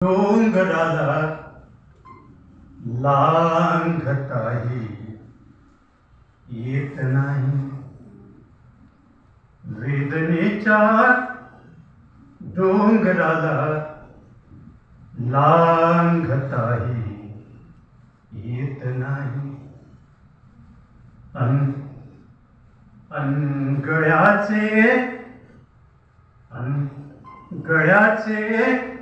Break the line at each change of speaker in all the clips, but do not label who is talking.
डोंगराला लांघताही येत नाही. वेदनेच्या डोंगराला लांघताही येत नाही. अन अन गळ्याचे अन गळ्याचे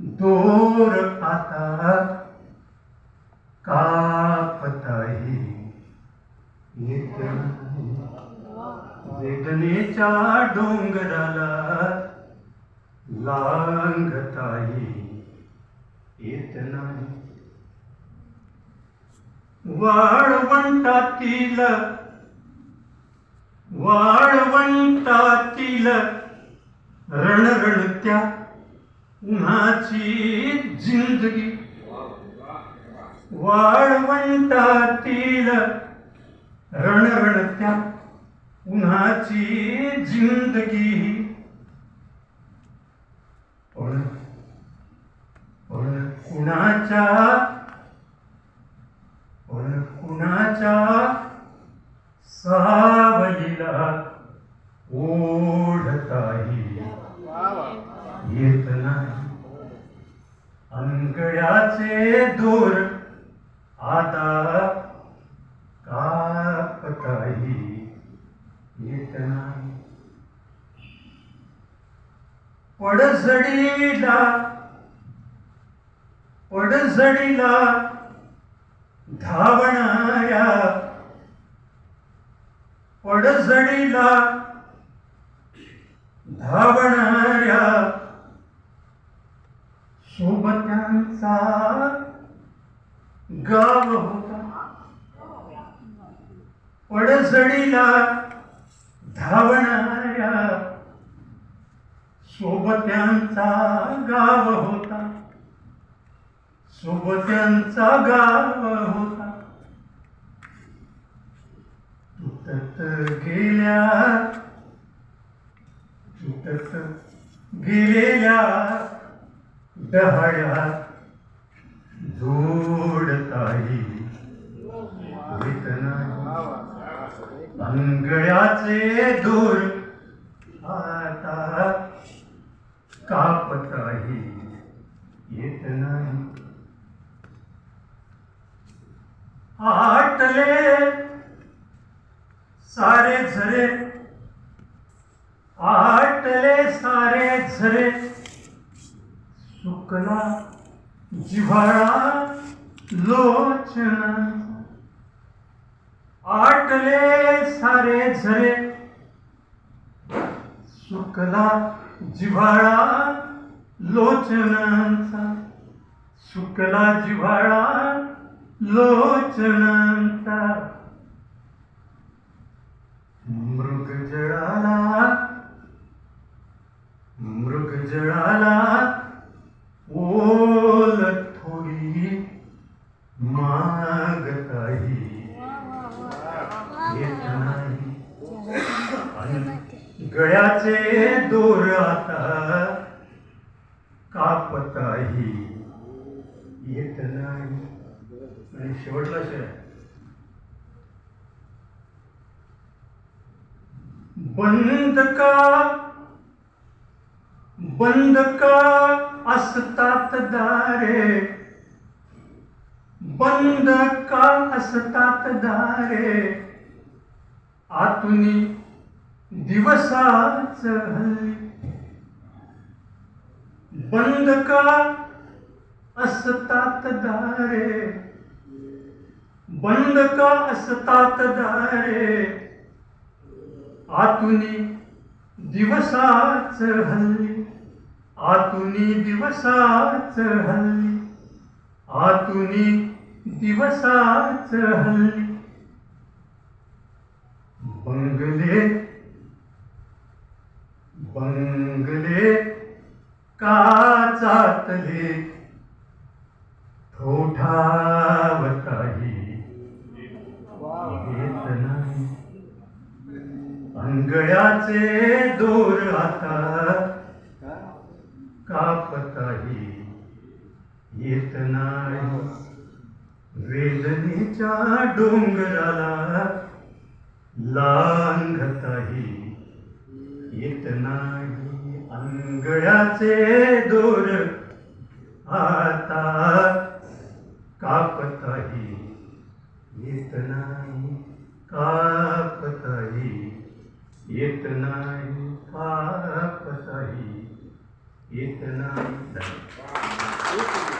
दोर आता कापताही येत. वेदनेच्या डोंगराला लांगताही येत नाही. वाळवंटातील वाळवंटातील रणरणत्या उन्हाची जिंदगी. वाळवंटातील रणरणत्या. उन्हाची जिंदगी. पण पण कुणाच्या पण कुणाच्या सावलीला ओढताही येत नाही अंगळ्याचे दूर आता कापताही येत नाही पडझडीला पडझडीला धावणाऱ्या पडझडीला धावणाऱ्या सोबत्यांचा गाव होता. पडझडीला धावणाऱ्या. सोबत्यांचा गाव होता. सोबत्यांचा गाव होता. तुटत गेल्या. तुटत गेलेल्या. डहाळ्या जोडताही अंगळ्याचे दूर आता कापताही येत नाही. आटले सारे झरे आटले सारे झरे. सुकला जिव्हाळा लोचना. आटले सारे झरे. सुकला जिव्हाळा लोचनांचा. सुकला जिव्हाळा लोचनांचा. मृग जळाला. मृग जळाला. ओल थोडी मागताही येत नाही. आणि गळ्याचे दोर आता कापताही येत नाही. आणि शेवटला शेर बंद का बंद का असतात दारे? बंद का असतात दारे? आतुनी दिवसाच हल्ली. बंद का असतात दारे? बंद का असतात दारे? आतुनी दिवसाच हल्ली. आतुनी दिवसाच हल्ली. आतुनी दिवसाच हल्ली. बंगले बंगले काचातले काही येत नाही. अंगळ्याचे दोर आता कापताही येत नाही. वेदनेच्या डोंगराला लांघताही येत नाही. अंगळ्याचे दोर आता कापताही येत नाही. कापताही येत नाही. कापताही येत नाही